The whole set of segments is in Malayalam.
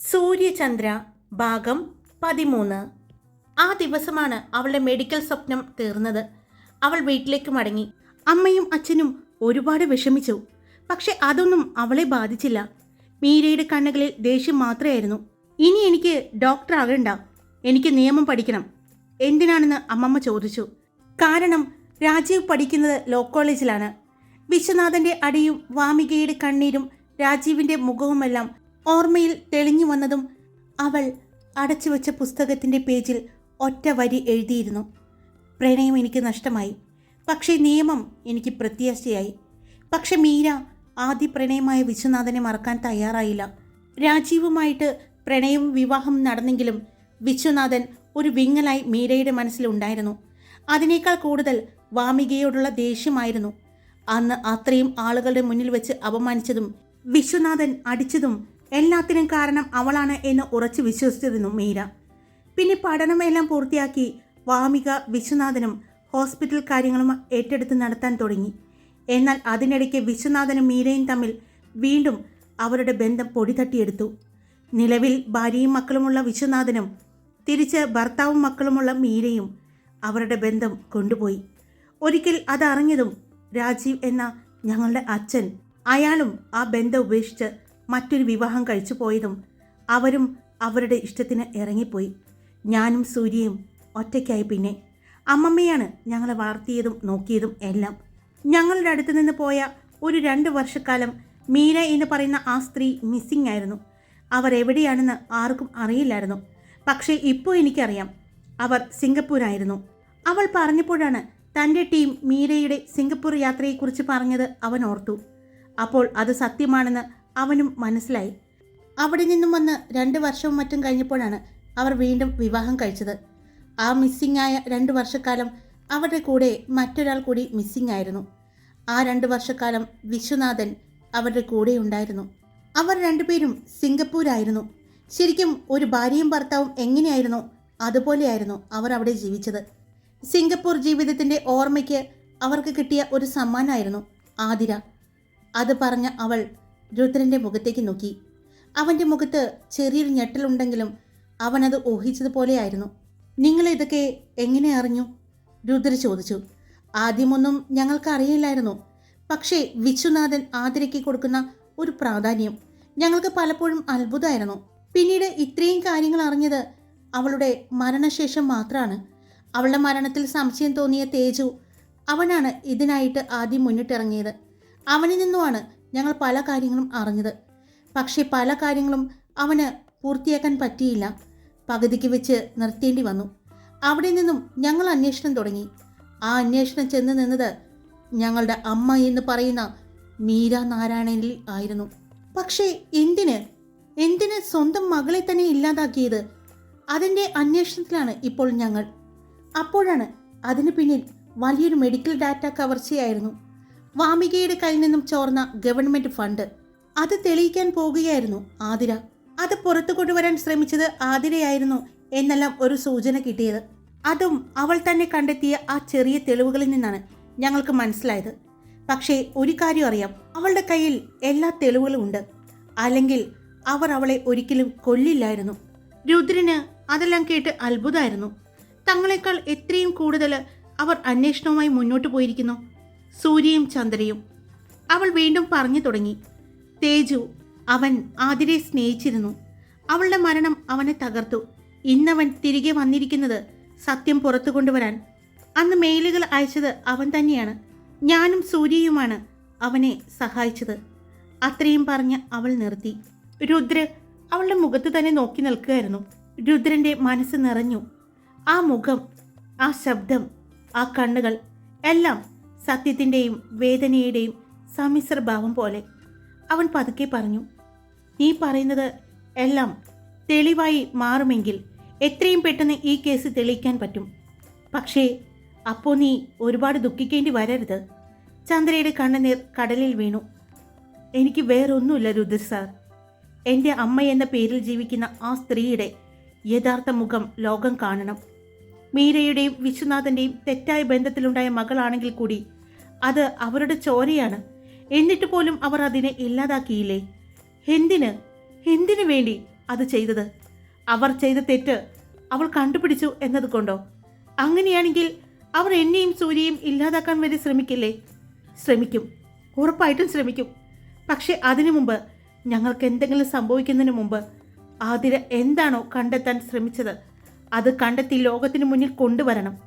സൂര്യചന്ദ്ര ഭാഗം പതിമൂന്ന്. ആ ദിവസമാണ് അവളുടെ മെഡിക്കൽ സ്വപ്നം തീർന്നത്. അവൾ വീട്ടിലേക്ക് മടങ്ങി. അമ്മയും അച്ഛനും ഒരുപാട് വിഷമിച്ചു. പക്ഷെ അതൊന്നും അവളെ ബാധിച്ചില്ല. മീരയുടെ കണ്ണുകളിൽ ദേഷ്യം മാത്രമായിരുന്നു. ഇനി എനിക്ക് ഡോക്ടർ ആകണ്ട. എനിക്ക് നിയമം പഠിക്കണം. എന്തിനാണെന്ന് അമ്മമ്മ ചോദിച്ചു. കാരണം രാജീവ് പഠിക്കുന്നത് ലോ കോളേജിലാണ് വിശ്വനാഥന്റെ അടിയും വാമികയുടെ കണ്ണീരും രാജീവിന്റെ മുഖവുമെല്ലാം ഓർമ്മയിൽ തെളിഞ്ഞു വന്നതും അവൾ അടച്ചുവെച്ച പുസ്തകത്തിന്റെ പേജിൽ ഒറ്റ വരി എഴുതിയിരുന്നു. പ്രണയം എനിക്ക് നഷ്ടമായി. പക്ഷേ നിയമം എനിക്ക് പ്രത്യാശയായി. പക്ഷെ മീര ആദ്യ പ്രണയമായ വിശ്വനാഥനെ മറക്കാൻ തയ്യാറായില്ല. രാജീവുമായിട്ട് പ്രണയവും വിവാഹം നടന്നെങ്കിലും വിശ്വനാഥൻ ഒരു വിങ്ങലായി മീരയുടെ മനസ്സിലുണ്ടായിരുന്നു അതിനേക്കാൾ കൂടുതൽ വാമികയോടുള്ള ദേഷ്യമായിരുന്നു. അന്ന് അത്രയും ആളുകളുടെ മുന്നിൽ വെച്ച് അപമാനിച്ചതും വിശ്വനാഥൻ അടിച്ചതും എല്ലാത്തിനും കാരണം അവളാണ് എന്ന് ഉറച്ചു വിശ്വസിച്ചിരുന്നു മീര. പിന്നെ പഠനമെല്ലാം പൂർത്തിയാക്കി വാമിക വിശ്വനാഥനും ഹോസ്പിറ്റൽ കാര്യങ്ങളും ഏറ്റെടുത്ത് നടത്താൻ തുടങ്ങി. എന്നാൽ അതിനിടയ്ക്ക് വിശ്വനാഥനും മീരയും തമ്മിൽ വീണ്ടും അവരുടെ ബന്ധം പൊടിതട്ടിയെടുത്തു. നിലവിൽ ഭാര്യയും മക്കളുമുള്ള വിശ്വനാഥനും തിരിച്ച് ഭർത്താവും മക്കളുമുള്ള മീരയും അവരുടെ ബന്ധം കൊണ്ടുപോയി. ഒരിക്കൽ അതറിഞ്ഞതും രാജീവ് എന്ന ഞങ്ങളുടെ അച്ഛൻ അയാളും ആ ബന്ധം ഉപേക്ഷിച്ച് മറ്റൊരു വിവാഹം കഴിച്ചു പോയതും അവരും അവരുടെ ഇഷ്ടത്തിന് ഇറങ്ങിപ്പോയി. ഞാനും സൂര്യയും ഒറ്റയ്ക്കായി പിന്നെ അമ്മമ്മയാണ് ഞങ്ങളെ വളർത്തിയതും നോക്കിയതും എല്ലാം. ഞങ്ങളുടെ അടുത്ത് നിന്ന് പോയ ഒരു രണ്ട് വർഷക്കാലം മീന എന്ന് പറയുന്ന ആ സ്ത്രീ മിസ്സിംഗ് ആയിരുന്നു. അവർ എവിടെയാണെന്ന് ആർക്കും അറിയില്ലായിരുന്നു. പക്ഷേ ഇപ്പോൾ എനിക്കറിയാം. അവർ സിംഗപ്പൂരായിരുന്നു. അവൾ പറഞ്ഞപ്പോഴാണ് തന്റെ ടീം മീരയുടെ സിംഗപ്പൂർ യാത്രയെക്കുറിച്ച് പറഞ്ഞത് അവൻ ഓർത്തു. അപ്പോൾ അത് സത്യമാണെന്ന് അവനും മനസ്സിലായി. അവിടെ നിന്നും വന്ന് രണ്ട് വർഷവും മറ്റും കഴിഞ്ഞപ്പോഴാണ് അവർ വീണ്ടും വിവാഹം കഴിച്ചത്. ആ മിസ്സിംഗ് ആയ രണ്ട് വർഷക്കാലം അവരുടെ കൂടെ മറ്റൊരാൾ കൂടി മിസ്സിംഗ് ആയിരുന്നു. ആ രണ്ട് വർഷക്കാലം വിശ്വനാഥൻ അവരുടെ കൂടെ ഉണ്ടായിരുന്നു. അവർ രണ്ടുപേരും സിംഗപ്പൂരായിരുന്നു. ശരിക്കും ഒരു ഭാര്യയും ഭർത്താവും എങ്ങനെയായിരുന്നു? അതുപോലെയായിരുന്നു അവർ അവിടെ ജീവിച്ചത്. സിംഗപ്പൂർ ജീവിതത്തിന്റെ ഓർമ്മയ്ക്ക് അവർക്ക് കിട്ടിയ ഒരു സമ്മാനമായിരുന്നു ആതിര. അത് പറഞ്ഞ അവൾ രുദ്രന്റെ മുഖത്തേക്ക് നോക്കി. അവന്റെ മുഖത്ത് ചെറിയൊരു ഞെട്ടലുണ്ടെങ്കിലും അവനത് ഊഹിച്ചതുപോലെയായിരുന്നു. നിങ്ങൾ ഇതൊക്കെ എങ്ങനെ അറിഞ്ഞു? രുദ്ര ചോദിച്ചു. ആദ്യമൊന്നും ഞങ്ങൾക്ക് അറിയില്ലായിരുന്നു. പക്ഷേ വിശ്വനാഥൻ ആതിരയ്ക്ക് കൊടുക്കുന്ന ഒരു പ്രാധാന്യം ഞങ്ങൾക്ക് പലപ്പോഴും അത്ഭുതമായിരുന്നു. പിന്നീട് ഇത്രയും കാര്യങ്ങൾ അറിഞ്ഞത് അവളുടെ മരണശേഷം മാത്രമാണ്. അവളുടെ മരണത്തിൽ സംശയം തോന്നിയ തേജു അവനാണ് ഇതിനായിട്ട് ആദ്യം മുന്നിട്ടിറങ്ങിയത്. അവനിൽ നിന്നുമാണ് ഞങ്ങൾ പല കാര്യങ്ങളും അറിഞ്ഞത്. പക്ഷേ പല കാര്യങ്ങളും അവന് പൂർത്തിയാക്കാൻ പറ്റിയില്ല. പകുതിക്ക് വെച്ച് നിർത്തേണ്ടി വന്നു. അവിടെ നിന്നും ഞങ്ങൾ അന്വേഷണം തുടങ്ങി. ആ അന്വേഷണം ചെന്ന് നിന്നത് ഞങ്ങളുടെ അമ്മ എന്ന് പറയുന്ന മീര നാരായണനിൽ ആയിരുന്നു. പക്ഷേ എന്തിന്? എന്തിന് സ്വന്തം മകളെ തന്നെ ഇല്ലാതാക്കിയത്? അതിന്റെ അന്വേഷണത്തിലാണ് ഇപ്പോൾ ഞങ്ങൾ. അപ്പോഴാണ് അതിന് പിന്നിൽ വലിയൊരു മെഡിക്കൽ ഡാറ്റ കവർച്ചയായിരുന്നു. വാമികയുടെ കയ്യിൽ നിന്നും ചോർന്ന ഗവൺമെന്റ് ഫണ്ട്. അത് തെളിയിക്കാൻ പോകുകയായിരുന്നു ആതിര. അത് പുറത്തു കൊണ്ടുവരാൻ ശ്രമിച്ചത് ആതിരയായിരുന്നു എന്നെല്ലാം ഒരു സൂചന കിട്ടിയത്. അതും അവൾ തന്നെ കണ്ടെത്തിയ ആ ചെറിയ തെളിവുകളിൽ നിന്നാണ് ഞങ്ങൾക്ക് മനസ്സിലായത്. പക്ഷേ ഒരു കാര്യം അറിയാം. അവളുടെ കയ്യിൽ എല്ലാ തെളിവുകളും ഉണ്ട്. അല്ലെങ്കിൽ അവർ അവളെ ഒരിക്കലും കൊല്ലില്ലായിരുന്നു. രുദ്രന് അതെല്ലാം കേട്ട് അത്ഭുതമായിരുന്നു. തങ്ങളെക്കാൾ എത്രയും കൂടുതൽ അവർ അന്വേഷണവുമായി മുന്നോട്ട് പോയിരിക്കുന്നു. സൂര്യയും ചന്ദ്രയും. അവൾ വീണ്ടും പറഞ്ഞു തുടങ്ങി. തേജു അവൻ ആതിരെ സ്നേഹിച്ചിരുന്നു. അവളുടെ മരണം അവനെ തകർത്തു. ഇന്നവൻ തിരികെ വന്നിരിക്കുന്നത് സത്യം പുറത്തു കൊണ്ടുവരാൻ. അന്ന് മെയിലുകൾ അയച്ചത് അവൻ തന്നെയാണ്. ഞാനും സൂര്യയുമാണ് അവനെ സഹായിച്ചത്. അത്രയും പറഞ്ഞ് അവൾ നിർത്തി. രുദ്ര അവളുടെ മുഖത്ത് തന്നെ നോക്കി നിൽക്കുകയായിരുന്നു. രുദ്രന്റെ മനസ്സ് നിറഞ്ഞു. ആ മുഖം ആ ശബ്ദം ആ കണ്ണുകൾ എല്ലാം സത്യത്തിന്റെയും വേദനയുടെയും സമ്മിശ്രഭാവം പോലെ അവൻ പതുക്കെ പറഞ്ഞു നീ പറയുന്നത് എല്ലാം തെളിവായി മാറുമെങ്കിൽ എത്രയും പെട്ടെന്ന് ഈ കേസ് തെളിയിക്കാൻ പറ്റും. പക്ഷേ അപ്പോൾ നീ ഒരുപാട് ദുഃഖിക്കേണ്ടി വരരുത്. ചന്ദ്രയുടെ കണ്ണുനീർ കടലിൽ വീണു. എനിക്ക് വേറൊന്നുമില്ല രുദ്ര സാർ. എന്റെ അമ്മ എന്ന പേരിൽ ജീവിക്കുന്ന ആ സ്ത്രീയുടെ യഥാർത്ഥ മുഖം ലോകം കാണണം. മീരയുടെയും വിശ്വനാഥന്റെയും തെറ്റായ ബന്ധത്തിലുണ്ടായ മകളാണെങ്കിൽ കൂടി അത് അവരുടെ ചോരയാണ്. എന്നിട്ട് പോലും അവർ അതിനെ ഇല്ലാതാക്കിയില്ലേ? എന്തിന്? എന്തിനു വേണ്ടി അത് ചെയ്തത്? അവർ ചെയ്ത തെറ്റ് അവൾ കണ്ടുപിടിച്ചു എന്നതുകൊണ്ടോ അങ്ങനെയാണെങ്കിൽ അവർ എന്നെയും സൂര്യയും ഇല്ലാതാക്കാൻ വരെ ശ്രമിക്കില്ലേ? ശ്രമിക്കും. ഉറപ്പായിട്ടും ശ്രമിക്കും. പക്ഷേ അതിനു മുമ്പ് ഞങ്ങൾക്ക് എന്തെങ്കിലും സംഭവിക്കുന്നതിന് മുമ്പ് ആതിര എന്താണോ കണ്ടെത്താൻ ശ്രമിച്ചത് അത് കണ്ടെത്തി ലോകത്തിന് മുന്നിൽ കൊണ്ടുവരണം.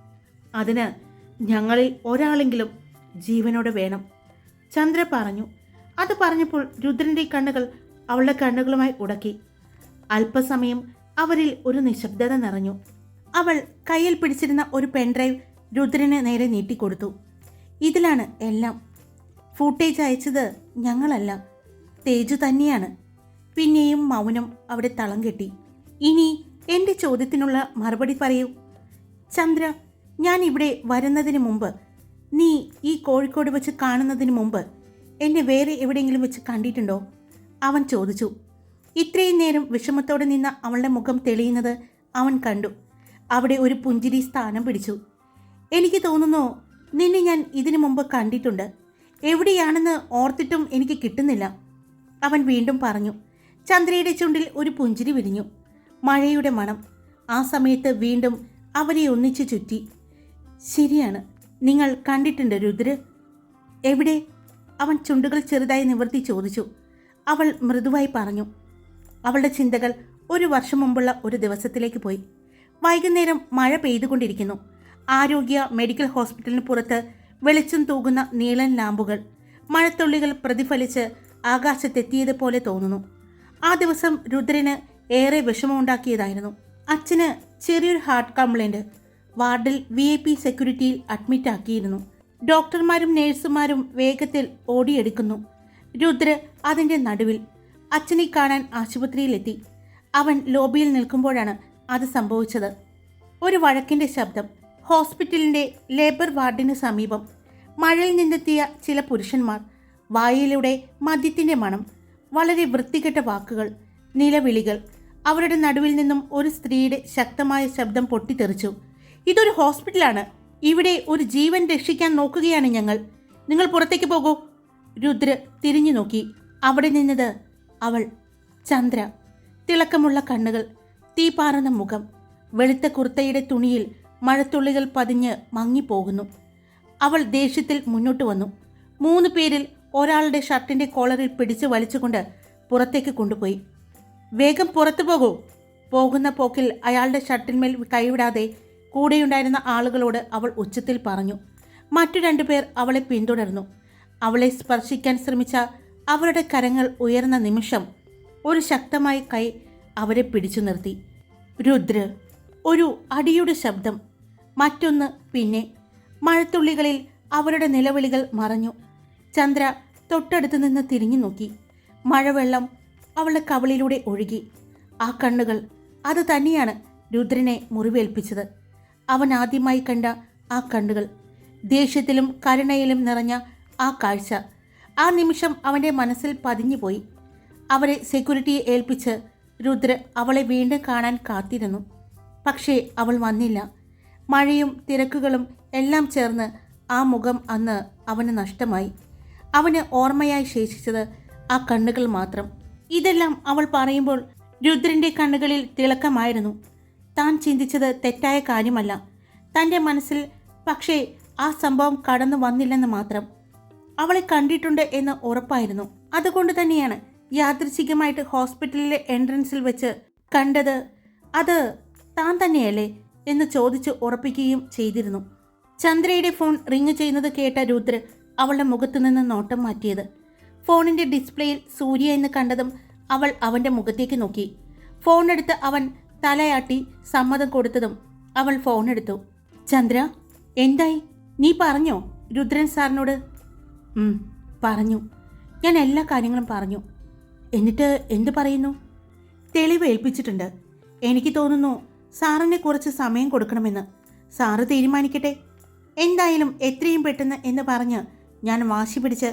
അതിന് ഞങ്ങളിൽ ഒരാളെങ്കിലും ജീവനോടെ വേണം. ചന്ദ്ര പറഞ്ഞു. അത് പറഞ്ഞപ്പോൾ രുദ്രന്റെ കണ്ണുകൾ അവളുടെ കണ്ണുകളുമായി ഉടക്കി. അല്പസമയം അവരിൽ ഒരു നിശബ്ദത നിറഞ്ഞു. അവൾ കയ്യിൽ പിടിച്ചിരുന്ന ഒരു പെൻഡ്രൈവ് രുദ്രന് നേരെ നീട്ടിക്കൊടുത്തു. ഇതിലാണ് എല്ലാം. ഫൂട്ടേജ് അയച്ചത് ഞങ്ങളല്ല. തേജു തന്നെയാണ്. പിന്നെയും മൗനം അവിടെ തളം കെട്ടി. ഇനി എന്റെ ചോദ്യത്തിനുള്ള മറുപടി പറയൂ. ചന്ദ്ര ഞാൻ ഇവിടെ വരുന്നതിന് മുമ്പ് നീ ഈ കോഴിക്കോട് വെച്ച് കാണുന്നതിന് മുമ്പ് എന്നെ വേറെ എവിടെയെങ്കിലും വെച്ച് കണ്ടിട്ടുണ്ടോ? അവൻ ചോദിച്ചു. ഇത്രയും നേരം വിഷമത്തോടെ നിന്ന അവളുടെ മുഖം തെളിയുന്നത് അവൻ കണ്ടു. അവിടെ ഒരു പുഞ്ചിരി സ്ഥാനം പിടിച്ചു. എനിക്ക് തോന്നുന്നു നിന്നെ ഞാൻ ഇതിനു മുമ്പ് കണ്ടിട്ടുണ്ട്. എവിടെയാണെന്ന് ഓർത്തിട്ടും എനിക്ക് കിട്ടുന്നില്ല. അവൻ വീണ്ടും പറഞ്ഞു. ചന്ദ്രയുടെ ചുണ്ടിൽ ഒരു പുഞ്ചിരി വിരിഞ്ഞു. മഴയുടെ മണം. ആ സമയത്ത് വീണ്ടും അവരെ ഒന്നിച്ചു ചുറ്റി. ശരിയാണ്. നിങ്ങൾ കണ്ടിട്ടുണ്ട് രുദ്ര. എവിടെ? അവൻ ചുണ്ടുകൾ ചെറുതായി നിവർത്തി ചോദിച്ചു. അവൾ മൃദുവായി പറഞ്ഞു. അവളുടെ ചിന്തകൾ ഒരു വർഷം മുമ്പുള്ള ഒരു ദിവസത്തിലേക്ക് പോയി. വൈകുന്നേരം മഴ പെയ്തുകൊണ്ടിരിക്കുന്നു. ആരോഗ്യ മെഡിക്കൽ ഹോസ്പിറ്റലിന് പുറത്ത് വെളിച്ചം തൂകുന്ന നീളൻ ലാമ്പുകൾ. മഴത്തുള്ളികൾ പ്രതിഫലിച്ച് ആകാശത്തെത്തിയതുപോലെ തോന്നുന്നു. ആ ദിവസം രുദ്രന് ഏറെ വിഷമമുണ്ടാക്കിയതായിരുന്നു. അച്ഛന് ചെറിയൊരു ഹാർട്ട് കംപ്ലൈന്റ് വാർഡിൽ വി ഐ പി സെക്യൂരിറ്റിയിൽ അഡ്മിറ്റ് ആക്കിയിരുന്നു. ഡോക്ടർമാരും നേഴ്സുമാരും വേഗത്തിൽ ഓടിയെടുക്കുന്നു. രുദ്ര അതിന്റെ നടുവിൽ അച്ഛനെ കാണാൻ ആശുപത്രിയിലെത്തി. അവൻ ലോബിയിൽ നിൽക്കുമ്പോഴാണ് അത് സംഭവിച്ചത്. ഒരു വഴക്കിന്റെ ശബ്ദം ഹോസ്പിറ്റലിന്റെ ലേബർ വാർഡിന് സമീപം മഴയിൽ നിന്നെത്തിയ ചില പുരുഷന്മാർ വായിലൂടെ മദ്യത്തിന്റെ മണം വളരെ വൃത്തികെട്ട വാക്കുകൾ നിലവിളികൾ അവരുടെ നടുവിൽ നിന്നും ഒരു സ്ത്രീയുടെ ശക്തമായ ശബ്ദം പൊട്ടിത്തെറിച്ചു. ഇതൊരു ഹോസ്പിറ്റലാണ്. ഇവിടെ ഒരു ജീവൻ രക്ഷിക്കാൻ നോക്കുകയാണ് ഞങ്ങൾ. നിങ്ങൾ പുറത്തേക്ക് പോകൂ. രുദ്ര തിരിഞ്ഞു നോക്കി. അവിടെ നിന്നത് അവൾ ചന്ദ്ര. തിളക്കമുള്ള കണ്ണുകൾ തീപാറുന്ന മുഖം വെളുത്ത കുർത്തയുടെ തുണിയിൽ മഴത്തുള്ളികൾ പതിഞ്ഞ് മങ്ങിപ്പോകുന്നു. അവൾ ദേഷ്യത്തിൽ മുന്നോട്ട് വന്നു. മൂന്ന് പേരിൽ ഒരാളുടെ ഷർട്ടിന്റെ കോളറിൽ പിടിച്ച് വലിച്ചുകൊണ്ട് പുറത്തേക്ക് കൊണ്ടുപോയി. വേഗം പുറത്തു പോകൂ. പോകുന്ന പോക്കിൽ അയാളുടെ ഷർട്ടിന്മേൽ കൈവിടാതെ കൂടെയുണ്ടായിരുന്ന ആളുകളോട് അവൾ ഉച്ചത്തിൽ പറഞ്ഞു മറ്റു രണ്ടുപേർ അവളെ പിന്തുടർന്നു. അവളെ സ്പർശിക്കാൻ ശ്രമിച്ച അവരുടെ കരങ്ങൾ ഉയർന്ന നിമിഷം ഒരു ശക്തമായ കൈ അവരെ പിടിച്ചു നിർത്തി. രുദ്ര ഒരു അടിയുടെ ശബ്ദം. മറ്റൊന്ന് പിന്നെ മഴത്തുള്ളികളിൽ അവരുടെ നിലവിളികൾ മറഞ്ഞു. ചന്ദ്ര തൊട്ടടുത്ത് നിന്ന് തിരിഞ്ഞു നോക്കി. മഴവെള്ളം അവളുടെ കവളിലൂടെ ഒഴുകി. ആ കണ്ണുകൾ അത് തന്നെയാണ് രുദ്രനെ മുറിവേൽപ്പിച്ചത്. അവൻ ആദ്യമായി കണ്ട ആ കണ്ണുകൾ ദേഷ്യത്തിലും കരുണയിലും നിറഞ്ഞ ആ കാഴ്ച. ആ നിമിഷം അവന്റെ മനസ്സിൽ പതിഞ്ഞുപോയി. അവരെ സെക്യൂരിറ്റിയെ ഏൽപ്പിച്ച് രുദ്ര അവളെ വീണ്ടും കാണാൻ കാത്തിരുന്നു. പക്ഷേ അവൾ വന്നില്ല. മഴയും തിരക്കുകളും എല്ലാം ചേർന്ന് ആ മുഖം അന്ന് അവന് നഷ്ടമായി. അവന് ഓർമ്മയായി ശേഷിച്ചത് ആ കണ്ണുകൾ മാത്രം. ഇതെല്ലാം അവൾ പറയുമ്പോൾ രുദ്രന്റെ കണ്ണുകളിൽ തിളക്കമായിരുന്നു. താൻ ചിന്തിച്ചത് തെറ്റായ കാര്യമല്ല. തന്റെ മനസ്സിൽ പക്ഷേ ആ സംഭവം കടന്നു വന്നില്ലെന്ന് മാത്രം. അവളെ കണ്ടിട്ടുണ്ട് എന്ന് ഉറപ്പായിരുന്നു. അതുകൊണ്ട് തന്നെയാണ് യാദൃച്ഛികമായിട്ട് ഹോസ്പിറ്റലിലെ എൻട്രൻസിൽ വെച്ച് കണ്ടത് അത് താൻ തന്നെയല്ലേ എന്ന് ചോദിച്ച് ഉറപ്പിക്കുകയും ചെയ്തിരുന്നു. ചന്ദ്രയുടെ ഫോൺ റിങ് ചെയ്യുന്നത് കേട്ട രുദ്ര അവളുടെ മുഖത്തു നിന്ന് നോട്ടം മാറ്റിയത്. ഫോണിന്റെ ഡിസ്പ്ലേയിൽ സൂര്യ എന്ന് കണ്ടതും അവൾ അവന്റെ മുഖത്തേക്ക് നോക്കി. ഫോണെടുത്ത് അവൻ തലയാട്ടി സമ്മതം കൊടുത്തതും അവൾ ഫോൺ എടുത്തു ചന്ദ്ര എന്തായി? നീ പറഞ്ഞോ? രുദ്രൻ സാറിനോട്. പറഞ്ഞു. ഞാൻ എല്ലാ കാര്യങ്ങളും പറഞ്ഞു. എന്നിട്ട് എന്ത് പറയുന്നു? തെളിവ് ഏൽപ്പിച്ചിട്ടുണ്ട്. എനിക്ക് തോന്നുന്നു സാറിനെ കുറച്ച് സമയം കൊടുക്കണമെന്ന്. സാറ് തീരുമാനിക്കട്ടെ. എന്തായാലും എത്രയും പെട്ടെന്ന് എന്ന് പറഞ്ഞ് ഞാൻ വാശി പിടിച്ച്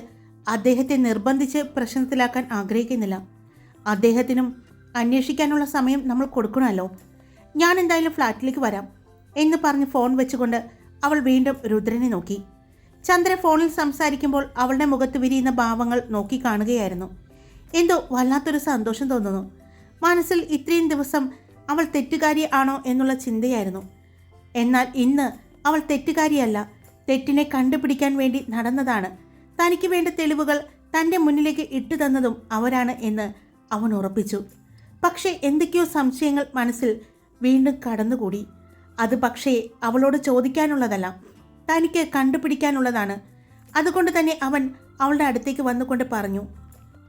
അദ്ദേഹത്തെ നിർബന്ധിച്ച് പ്രശ്നത്തിലാക്കാൻ ആഗ്രഹിക്കുന്നില്ല. അദ്ദേഹത്തിനും അന്വേഷിക്കാനുള്ള സമയം നമ്മൾ കൊടുക്കണമല്ലോ. ഞാൻ എന്തായാലും ഫ്ലാറ്റിലേക്ക് വരാം എന്ന് പറഞ്ഞ് ഫോൺ വെച്ചുകൊണ്ട് അവൾ വീണ്ടും രുദ്രനെ നോക്കി. ചന്ദ്ര ഫോണിൽ സംസാരിക്കുമ്പോൾ അവളുടെ മുഖത്ത് വിരിയുന്ന ഭാവങ്ങൾ നോക്കി കാണുകയായിരുന്നു. എന്തോ വല്ലാത്തൊരു സന്തോഷം തോന്നുന്നു. മനസ്സിൽ ഇത്രയും ദിവസം അവൾ തെറ്റുകാരി ആണോ എന്നുള്ള ചിന്തയായിരുന്നു. എന്നാൽ ഇന്ന് അവൾ തെറ്റുകാരിയല്ല തെറ്റിനെ കണ്ടുപിടിക്കാൻ വേണ്ടി നടന്നതാണ്. തനിക്ക് വേണ്ട തെളിവുകൾ തന്റെ മുന്നിലേക്ക് ഇട്ടു തന്നതും അവരാണ് എന്ന് അവൻ ഉറപ്പിച്ചു. പക്ഷേ എന്തൊക്കെയോ സംശയങ്ങൾ മനസ്സിൽ വീണ്ടും കടന്നുകൂടി. അത് പക്ഷേ അവളോട് ചോദിക്കാനുള്ളതല്ല. തനിക്ക് കണ്ടുപിടിക്കാനുള്ളതാണ്. അതുകൊണ്ട് തന്നെ അവൻ അവളുടെ അടുത്തേക്ക് വന്നുകൊണ്ട് പറഞ്ഞു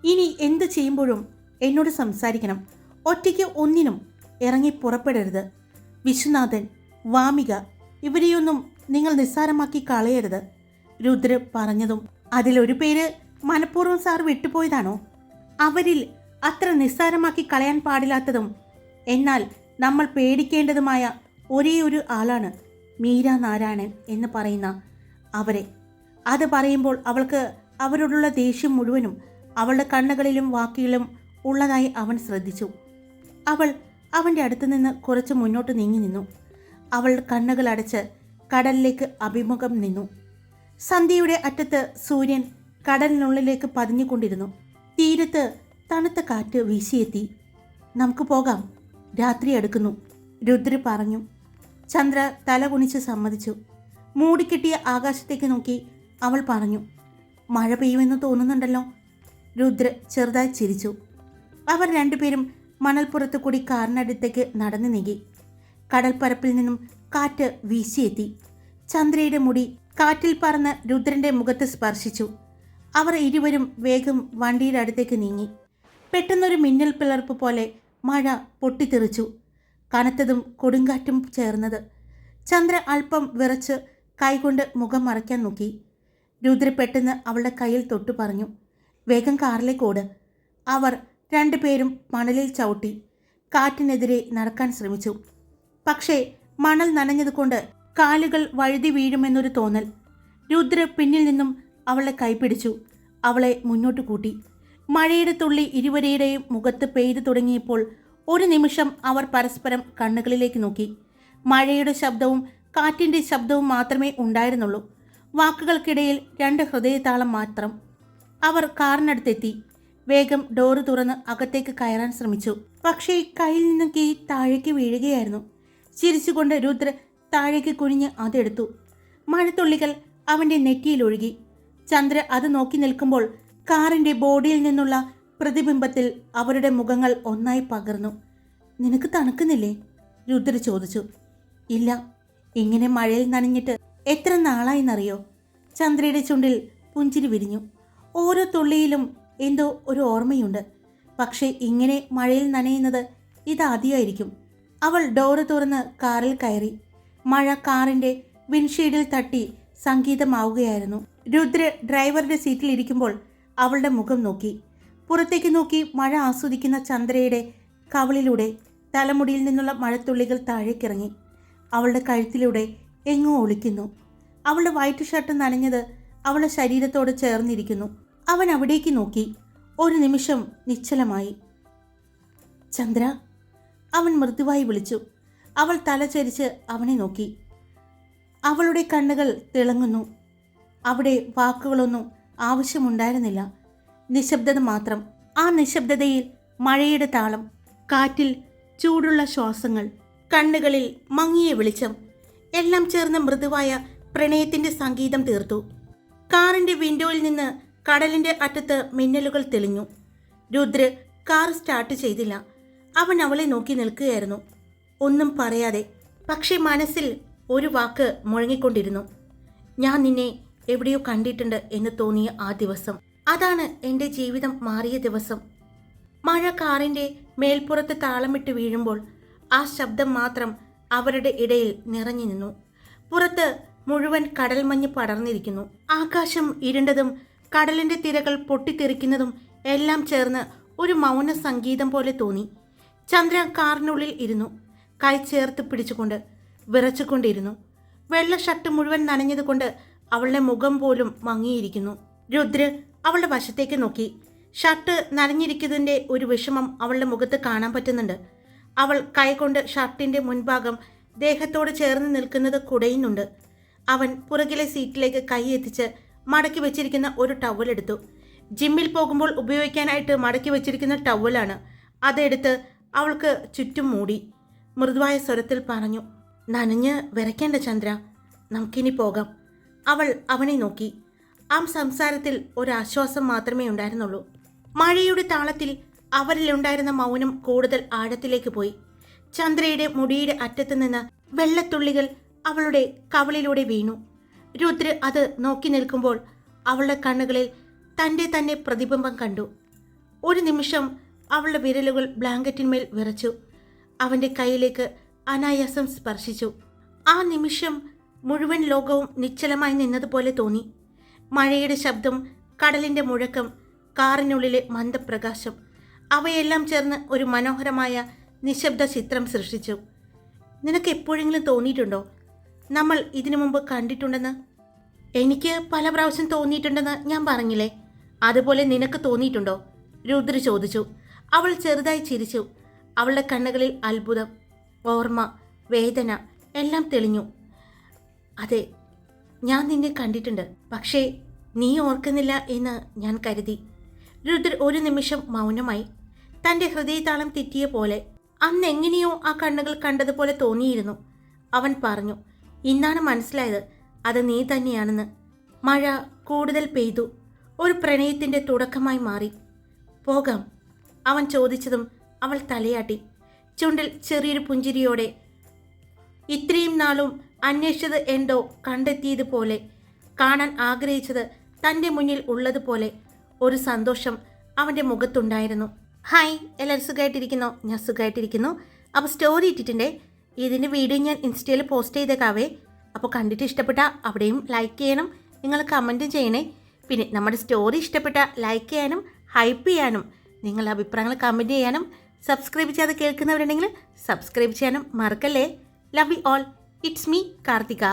ഇനി എന്ത് ചെയ്യുമ്പോഴും എന്നോട് സംസാരിക്കണം. ഒറ്റയ്ക്ക് ഒന്നിനും ഇറങ്ങി പുറപ്പെടരുത്. വിശ്വനാഥൻ വാമിക ഇവരെയൊന്നും നിങ്ങൾ നിസ്സാരമാക്കി കളയരുത് രുദ്ര പറഞ്ഞതും അതിലൊരു പേര് മനഃപൂർവം സാർ വിട്ടുപോയതാണോ? അവരിൽ അത്ര നിസ്സാരമാക്കി കളയാൻ പാടില്ലാത്തതും എന്നാൽ നമ്മൾ പേടിക്കേണ്ടതുമായ ഒരേ ഒരു ആളാണ് മീര നാരായണൻ എന്ന് പറയുന്ന അവരെ. അത് പറയുമ്പോൾ അവൾക്ക് അവരോടുള്ള ദേഷ്യം മുഴുവനും അവളുടെ കണ്ണുകളിലും വാക്കുകളിലും ഉള്ളതായി അവൻ ശ്രദ്ധിച്ചു. അവൾ അവന്റെ അടുത്ത് നിന്ന് കുറച്ച് മുന്നോട്ട് നീങ്ങി നിന്നു. അവൾ കണ്ണുകൾ അടച്ച് കടലിലേക്ക് അഭിമുഖം നിന്നു. സന്ധ്യയുടെ അറ്റത്ത് സൂര്യൻ കടലിനുള്ളിലേക്ക് പതിഞ്ഞുകൊണ്ടിരുന്നു. തീരത്ത് തണുത്ത കാറ്റ് വീശിയെത്തി. നമുക്ക് പോകാം. രാത്രി അടുക്കുന്നു. രുദ്ര പറഞ്ഞു. ചന്ദ്ര തല കുണിച്ച് സമ്മതിച്ചു. മൂടിക്കെട്ടിയ ആകാശത്തേക്ക് നോക്കി അവൾ പറഞ്ഞു. മഴ പെയ്യുമെന്ന് തോന്നുന്നുണ്ടല്ലോ. രുദ്ര ചെറുതായി ചിരിച്ചു. അവർ രണ്ടുപേരും മണൽപ്പുറത്ത് കൂടി കാറിനടുത്തേക്ക് നടന്നു നീങ്ങി. കടൽപ്പരപ്പിൽ നിന്നും കാറ്റ് വീശിയെത്തി. ചന്ദ്രയുടെ മുടി കാറ്റിൽ പറന്ന് രുദ്രന്റെ മുഖത്ത് സ്പർശിച്ചു. അവർ ഇരുവരും വേഗം വണ്ടിയുടെ അടുത്തേക്ക് നീങ്ങി. പെട്ടെന്നൊരു മിന്നൽ പിളർപ്പ് പോലെ മഴ പൊട്ടിത്തെറിച്ചു. കനത്തതും കൊടുങ്കാറ്റും ചേർന്നത്. ചന്ദ്ര അല്പം വിറച്ച് കൈകൊണ്ട് മുഖം മറയ്ക്കാൻ നോക്കി. രുദ്ര പെട്ടെന്ന് അവളുടെ കയ്യിൽ തൊട്ടു പറഞ്ഞു വേഗം കാറിലേക്ക് ഓട്. അവർ രണ്ടുപേരും മണലിൽ ചവിട്ടി കാറ്റിനെതിരെ നടക്കാൻ ശ്രമിച്ചു. പക്ഷേ മണൽ നനഞ്ഞതുകൊണ്ട് കാലുകൾ വഴുതി വീഴുമെന്നൊരു തോന്നൽ. രുദ്ര പിന്നിൽ നിന്നും അവളെ കൈപിടിച്ചു. അവളെ മുന്നോട്ട് കൂട്ടി. മഴയുടെ തുള്ളി ഇരുവരുടെയും മുഖത്ത് പെയ്തു തുടങ്ങിയപ്പോൾ ഒരു നിമിഷം അവർ പരസ്പരം കണ്ണുകളിലേക്ക് നോക്കി. മഴയുടെ ശബ്ദവും കാറ്റിന്റെ ശബ്ദവും മാത്രമേ ഉണ്ടായിരുന്നുള്ളൂ. വാക്കുകൾക്കിടയിൽ രണ്ട് ഹൃദയതാളം മാത്രം. അവർ കാറിനടുത്തെത്തി. വേഗം ഡോറ് തുറന്ന് അകത്തേക്ക് കയറാൻ ശ്രമിച്ചു. പക്ഷേ കയ്യിൽ നിന്ന് കീ താഴേക്ക് വീഴുകയായിരുന്നു. ചിരിച്ചുകൊണ്ട് രുദ്ര താഴേക്ക് കുനിഞ്ഞ് അതെടുത്തു. മഴത്തുള്ളികൾ അവന്റെ നെറ്റിയിൽ ഒഴുകി. ചന്ദ്ര അത് നോക്കി നിൽക്കുമ്പോൾ കാറിന്റെ ബോഡിയിൽ നിന്നുള്ള പ്രതിബിംബത്തിൽ അവരുടെ മുഖങ്ങൾ ഒന്നായി പകർന്നു. നിനക്ക് തണുക്കുന്നില്ലേ? രുദ്ര ചോദിച്ചു. ഇല്ല. ഇങ്ങനെ മഴയിൽ നനഞ്ഞിട്ട് എത്ര നാളായിന്നറിയോ? ചന്ദ്രയുടെ ചുണ്ടിൽ പുഞ്ചിരി വിരിഞ്ഞു. ഓരോ തുള്ളിയിലും എന്തോ ഒരു ഓർമ്മയുണ്ട്. പക്ഷേ ഇങ്ങനെ മഴയിൽ നനയുന്നത് ഇതാദ്യമായിരിക്കും. അവൾ ഡോറ് തുറന്ന് കാറിൽ കയറി. മഴ കാറിന്റെ വിൻഷീഡിൽ തട്ടി സംഗീതമാവുകയായിരുന്നു. രുദ്ര ഡ്രൈവറുടെ സീറ്റിൽ ഇരിക്കുമ്പോൾ അവളുടെ മുഖം നോക്കി. പുറത്തേക്ക് നോക്കി മഴ ആസ്വദിക്കുന്ന ചന്ദ്രയുടെ കവളിലൂടെ തലമുടിയിൽ നിന്നുള്ള മഴത്തുള്ളികൾ താഴേക്കിറങ്ങി. അവളുടെ കഴുത്തിലൂടെ എങ്ങോ ഒളിക്കുന്നു. അവളുടെ വൈറ്റ് ഷർട്ട് നനഞ്ഞത് അവളുടെ ശരീരത്തോട് ചേർന്നിരിക്കുന്നു. അവൻ അവിടേക്ക് നോക്കി. ഒരു നിമിഷം നിശ്ചലമായി. ചന്ദ്ര അവൻ മൃദുവായി വിളിച്ചു. അവൾ തലചരിച്ച് അവനെ നോക്കി. അവളുടെ കണ്ണുകൾ തിളങ്ങുന്നു. അവിടെ വാക്കുകളൊന്നും ആവശ്യമുണ്ടായിരുന്നില്ല. നിശബ്ദത മാത്രം. ആ നിശബ്ദതയിൽ മഴയുടെ താളം കാറ്റിൽ ചൂടുള്ള ശ്വാസങ്ങൾ കണ്ണുകളിൽ മങ്ങിയ വെളിച്ചം എല്ലാം ചേർന്ന മൃദുവായ പ്രണയത്തിന്റെ സംഗീതം തീർത്തു. കാറിന്റെ വിൻഡോയിൽ നിന്ന് കടലിന്റെ അറ്റത്ത് മിന്നലുകൾ തെളിഞ്ഞു. രുദ്ര കാർ സ്റ്റാർട്ട് ചെയ്തില്ല. അവൻ അവളെ നോക്കി നിൽക്കുകയായിരുന്നു. ഒന്നും പറയാതെ പക്ഷേ മനസ്സിൽ ഒരു വാക്ക് മുഴങ്ങിക്കൊണ്ടിരുന്നു. ഞാൻ നിന്നെ എവിടെയോ കണ്ടിട്ടുണ്ട് എന്ന് തോന്നിയ ആ ദിവസം. അതാണ് എന്റെ ജീവിതം മാറിയ ദിവസം. മഴ കാറിന്റെ മേൽപ്പുറത്ത് താളമിട്ട് വീഴുമ്പോൾ ആ ശബ്ദം മാത്രം അവരുടെ ഇടയിൽ നിറഞ്ഞു നിന്നു. പുറത്ത് മുഴുവൻ കടൽമഞ്ഞ് പടർന്നിരിക്കുന്നു. ആകാശം ഇരുണ്ടതും കടലിന്റെ തിരകൾ പൊട്ടിത്തെറിക്കുന്നതും എല്ലാം ചേർന്ന് ഒരു മൗന സംഗീതം പോലെ തോന്നി. ചന്ദ്ര കാറിനുള്ളിൽ ഇരുന്നു. കൈ ചേർത്ത് പിടിച്ചുകൊണ്ട് വിറച്ചുകൊണ്ടിരുന്നു. വെള്ള ഷർട്ട് മുഴുവൻ നനഞ്ഞതുകൊണ്ട് അവളുടെ മുഖം പോലും മങ്ങിയിരിക്കുന്നു. രുദ്ര അവളുടെ വശത്തേക്ക് നോക്കി. ഷർട്ട് നനഞ്ഞിരിക്കുന്നതിന്റെ ഒരു വിഷമം അവളുടെ മുഖത്ത് കാണാൻ പറ്റുന്നുണ്ട്. അവൾ കൈകൊണ്ട് ഷർട്ടിന്റെ മുൻഭാഗം ദേഹത്തോട് ചേർന്ന് നിൽക്കുന്നത് കുടയുന്നുണ്ട്. അവൻ പുറകിലെ സീറ്റിലേക്ക് കൈ എത്തിച്ച് മടക്കി വെച്ചിരിക്കുന്ന ഒരു ടവൽ എടുത്തു. ജിമ്മിൽ പോകുമ്പോൾ ഉപയോഗിക്കാനായിട്ട് മടക്കി വെച്ചിരിക്കുന്ന ടവലാണ് അതെടുത്ത് അവൾക്ക് ചുറ്റും മൂടി. മൃദുവായ സ്വരത്തിൽ പറഞ്ഞു നനഞ്ഞ് വിറയ്ക്കേണ്ട ചന്ദ്ര നമുക്കിനി പോകാം. അവൾ അവനെ നോക്കി. ആ സംസാരത്തിൽ ഒരാശ്വാസം മാത്രമേ ഉണ്ടായിരുന്നുള്ളൂ. മഴയുടെ താളത്തിൽ അവരിലുണ്ടായിരുന്ന മൗനം കൂടുതൽ ആഴത്തിലേക്ക് പോയി. ചന്ദ്രയുടെ മുടിയുടെ അറ്റത്ത് നിന്ന് വെള്ളത്തുള്ളികൾ അവളുടെ കവളിലൂടെ വീണു. രുദ്ര അത് നോക്കി നിൽക്കുമ്പോൾ അവളുടെ കണ്ണുകളിൽ തന്റെ തന്നെ പ്രതിബിംബം കണ്ടു. ഒരു നിമിഷം അവളുടെ വിരലുകൾ ബ്ലാങ്കറ്റിന്മേൽ വിറച്ചു. അവന്റെ കയ്യിലേക്ക് അനായാസം സ്പർശിച്ചു. ആ നിമിഷം മുഴുവൻ ലോകവും നിശ്ചലമായി നിന്നതുപോലെ തോന്നി. മഴയുടെ ശബ്ദം കടലിന്റെ മുഴക്കം കാറിനുള്ളിലെ മന്ദപ്രകാശം അവയെല്ലാം ചേർന്ന് ഒരു മനോഹരമായ നിശബ്ദ ചിത്രം സൃഷ്ടിച്ചു. നിനക്ക് എപ്പോഴെങ്കിലും തോന്നിയിട്ടുണ്ടോ? നമ്മൾ ഇതിനു മുമ്പ് കണ്ടിട്ടുണ്ടെന്ന്? എനിക്ക് പല പ്രാവശ്യം തോന്നിയിട്ടുണ്ടെന്ന് ഞാൻ പറഞ്ഞില്ലേ? അതുപോലെ നിനക്ക് തോന്നിയിട്ടുണ്ടോ? രുദ്ര ചോദിച്ചു. അവൾ ചെറുതായി ചിരിച്ചു. അവളുടെ കണ്ണുകളിൽ അത്ഭുതം ഓർമ്മ വേദന എല്ലാം തെളിഞ്ഞു. അതെ ഞാൻ നിന്നെ കണ്ടിട്ടുണ്ട്. പക്ഷേ നീ ഓർക്കുന്നില്ല എന്ന് ഞാൻ കരുതി. രുദ്ര ഒരു നിമിഷം മൗനമായി. തന്റെ ഹൃദയതാളം തെറ്റിയ പോലെ അന്ന് എങ്ങനെയോ ആ കണ്ണുകൾ കണ്ടതുപോലെ തോന്നിയിരുന്നു. അവൻ പറഞ്ഞു ഇന്നാണ് മനസ്സിലായത് അത് നീ തന്നെയാണെന്ന്. മഴ കൂടുതൽ പെയ്തു. ഒരു പ്രണയത്തിന്റെ തുടക്കമായി മാറി. പോകാം അവൻ ചോദിച്ചതും അവൾ തലയാട്ടി. ചുണ്ടിൽ ചെറിയൊരു പുഞ്ചിരിയോടെ ഇത്രയും നാളും അന്വേഷിച്ചത് എന്തോ കണ്ടെത്തിയതുപോലെ കാണാൻ ആഗ്രഹിച്ചത് തന്റെ മുന്നിൽ ഉള്ളതുപോലെ ഒരു സന്തോഷം അവന്റെ മുഖത്തുണ്ടായിരുന്നു. ഹായ് എല്ലാവരും സുഖമായിട്ടിരിക്കുന്നു ഞാൻ സുഖമായിട്ടിരിക്കുന്നു അപ്പോൾ സ്റ്റോറി ഇട്ടിട്ടുണ്ട്. ഇതിന്റെ വീഡിയോ ഞാൻ ഇൻസ്റ്റയിൽ പോസ്റ്റ് ചെയ്തേക്കാവേ. അപ്പോൾ കണ്ടിട്ട് ഇഷ്ടപ്പെട്ട അവിടെയും ലൈക്ക് ചെയ്യണം. നിങ്ങൾ കമന്റും ചെയ്യണേ. പിന്നെ നമ്മുടെ സ്റ്റോറി ഇഷ്ടപ്പെട്ട ലൈക്ക് ചെയ്യാനും ഹൈപ്പ് ചെയ്യാനും നിങ്ങളുടെ അഭിപ്രായങ്ങൾ കമന്റ് ചെയ്യാനും സബ്സ്ക്രൈബ് ചെയ്യാതെ കേൾക്കുന്നവരുണ്ടെങ്കിൽ സബ്സ്ക്രൈബ് ചെയ്യാനും മറക്കല്ലേ? Love you all it's me Karthika